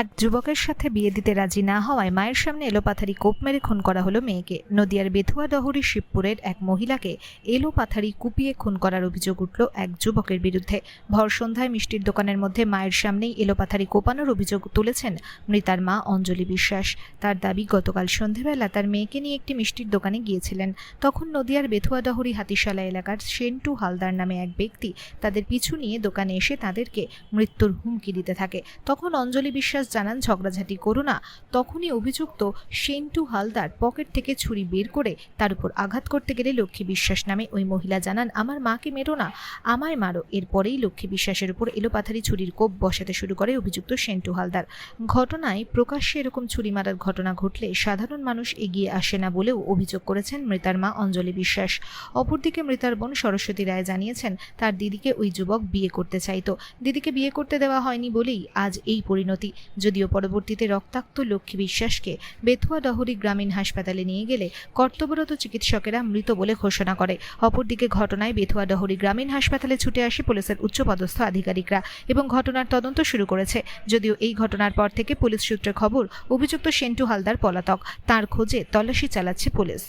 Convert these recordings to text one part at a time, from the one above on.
এক যুবকের সাথে বিয়ে দিতে রাজি না হওয়ায় মায়ের সামনে এলোপাথারি কোপ মেরে খুন করা হলো মেয়েকে। নদিয়ার বেথুয়া ডহরি শিবপুরের এক মহিলাকে এলোপাথারি কুপিয়ে খুন করার অভিযোগ উঠল এক যুবকের বিরুদ্ধে। ভর সন্ধ্যায় মিষ্টির দোকানের মধ্যে মায়ের সামনেই এলোপাথারি কোপানোর অভিযোগ তুলেছেন মৃতার মা অঞ্জলি বিশ্বাস। তার দাবি, গতকাল সন্ধেবেলা তার মেয়েকে নিয়ে একটি মিষ্টির দোকানে গিয়েছিলেন। তখন নদিয়ার বেথুয়া ডহরি হাতিশালা এলাকার সেন্টু হালদার নামে এক ব্যক্তি তাদের পিছু নিয়ে দোকানে এসে তাদেরকে মৃত্যুর হুমকি দিতে থাকে। তখন অঞ্জলি বিশ্বাস জানান, ঝগড়াঝাটি করো না। তখনই অভিযুক্ত সেন্টু হালদার পকেট থেকে ছুরি বের করে তার উপর আঘাত করতে গেলে লক্ষ্মী বিশ্বাস নামে ওই মহিলা জানান, আমার মাকে মেরো না, আমায় মারো। এরপরেই লক্ষ্মী বিশ্বাসের উপর এলোপাথারি ছুরির কোপ বসাতে শুরু করে অভিযুক্ত সেন্টু হালদার। ঘটনায় প্রকাশ্যে এরকম ছুরি মারার ঘটনা ঘটলে সাধারণ মানুষ এগিয়ে আসে না বলেও অভিযোগ করেছেন মৃতার মা অঞ্জলি বিশ্বাস। অপরদিকে মৃতার বোন সরস্বতী রায় জানিয়েছেন, তার দিদিকে ওই যুবক বিয়ে করতে চাইতো। দিদিকে বিয়ে করতে দেওয়া হয়নি বলেই আজ এই পরিণতি। যদিও পরবর্তীতে রক্তাক্ত লক্ষ্মী বিশ্বাসকে বেথুয়া ডহরি গ্রামীণ হাসপাতালে নিয়ে গেলে কর্তব্যরত চিকিৎসকেরা মৃত বলে ঘোষণা করে। অপরদিকে ঘটনায় বেথুয়া ডহরি গ্রামীণ হাসপাতালে ছুটে আসে পুলিশের উচ্চপদস্থ আধিকারিকরা এবং ঘটনার তদন্ত শুরু করেছে। যদিও এই ঘটনার পর থেকে পুলিশ সূত্রে খবর অভিযুক্ত সেন্টু হালদার পলাতক। তার খোঁজে তল্লাশি চালাচ্ছে পুলিশ।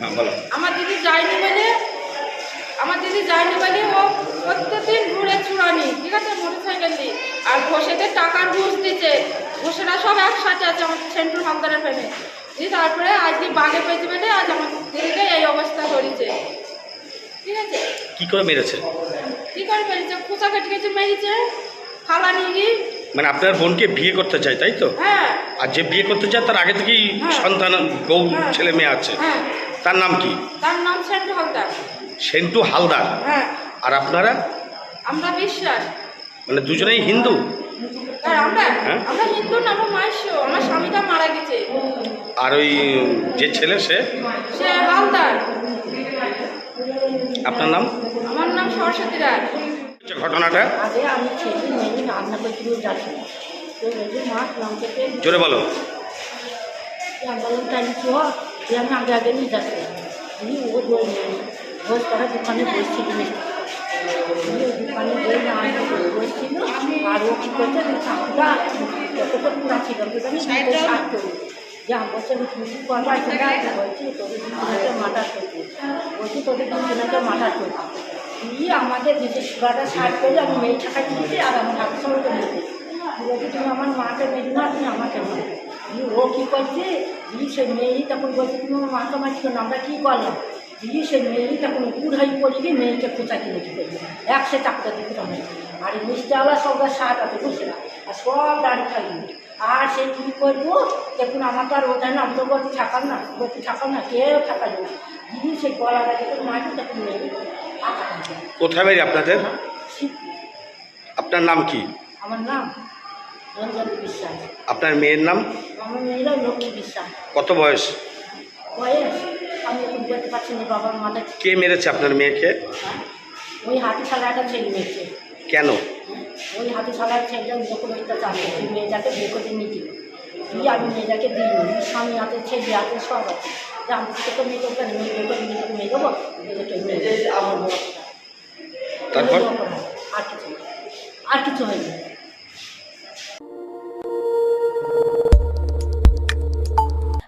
হ্যাঁ আমার দিদি যায়নি বলে? আমার দিদি যায়নি বলে? ও প্রত্যেকদিন ঘুরে চুরানি ঠিক আছে? মোটর সাইকেল দিয়ে আর ঘোষেদের টাকার ঘুষ দিচ্ছে ঘোষেরা সব একসাথে আছে আমার সেন্ট্রাল হালদারের প্রেমে দিয়ে তারপরে আজকে বাগে পেয়েছে বলে আজ আমার দিদিকে এই অবস্থা করেছে ঠিক আছে? কি করে মেরেছে? কি করে মেরেছে? খুচা কেটে কেটে মেরেছে খালা নিয়ে। গিয়ে মানে আপনার বোনকে বিয়ে করতে চাই তাই তো? হ্যাঁ। আর যে বিয়ে করতে চায় তার আগে থেকেই হ্যাঁ। সন্তান বউ হ্যাঁ। ছেলে মেয়ে আছে। হ্যাঁ। তার নাম কি? তার নাম সেন্টু হালদার। সেন্টু হালদার। হ্যাঁ। আর আপনারা? আমরা বিশ্বাস। মানে দুজনেই হিন্দু? আর আমরা হ্যাঁ? আমরা হিন্দু না আমরা আমার স্বামীটা মারা গেছে। আর ওই যে ছেলে সে? সে হালদার। আপনার নাম? আমার নাম সরস্বতী রায়। ঘটনাটা? আগে আমি ছেলে মেয়ে রান্না করতে যাচ্ছি। তো বলছি মা নাম থেকে জোরে বলো। বললাম তাই চ যে আমি আগে আগে নিয়ে যাচ্ছি। দোকানে উনি ওই দোকানে বই না আমি বসছিল আর ও কী করছে পুরা ছিল, আমি যে বলছে, তোদের করবি বলছি তোদের করে আমি মেয়ে আর আমার হাতের আমার মাকে না তুমি আমাকে ও কী করছে সেই মেয়েই তখন বলছে, তুমি আমার মাকে মারছি না, আমরা কী করলাম? দিয়ে সেই মেয়েই তখন উড়াই পড়ে গিয়ে মেয়েকে খোঁচা কিনে কি করবে একশো টাকা দিতে হবে। আর এই মিষ্টিওয়ালা সব শার্ট আছে বুঝছে না। আর সব দাঁড়িয়ে থাকবে। আর সে কী করব? দেখুন আমার তো আর ওটাই না আমি তো বলছি ঠাকাল না বলছি ঠাকাল না কেউ ঠাকাল না। দিয়ে সেই গলাটা যখন মাটি তখন মেয়ে কোথায় বাড়ি আপনাদের। আপনার নাম কি? আমার নাম রঞ্জনী বিশ্বাস। আপনার মেয়ের নাম? আমার মেয়েরা লক্ষ্মী বিশ্বাস। কত বয়স? বয়স পারছি না বাবার মাথা কে মেরেছে আপনার মেয়েকে? ওই হাতি ছাড়াটা ছেলে মেয়েছে কেন? ওই হাতি ছাড়ার ছেলেটা যখন ওইটা চাচ্ছে ওই মেয়েটাকে বিয়ে করে নিতে দিয়ে আমি মেয়েটাকে দিই স্বামী হাতে ছেলে হাতে সব আছে। আমি তোকে মেয়ে করতে মেয়ে বিয়ে করে নিয়ে মেয়ে দেবো। তারপর? আর কিছু আর কিছু হয়নি।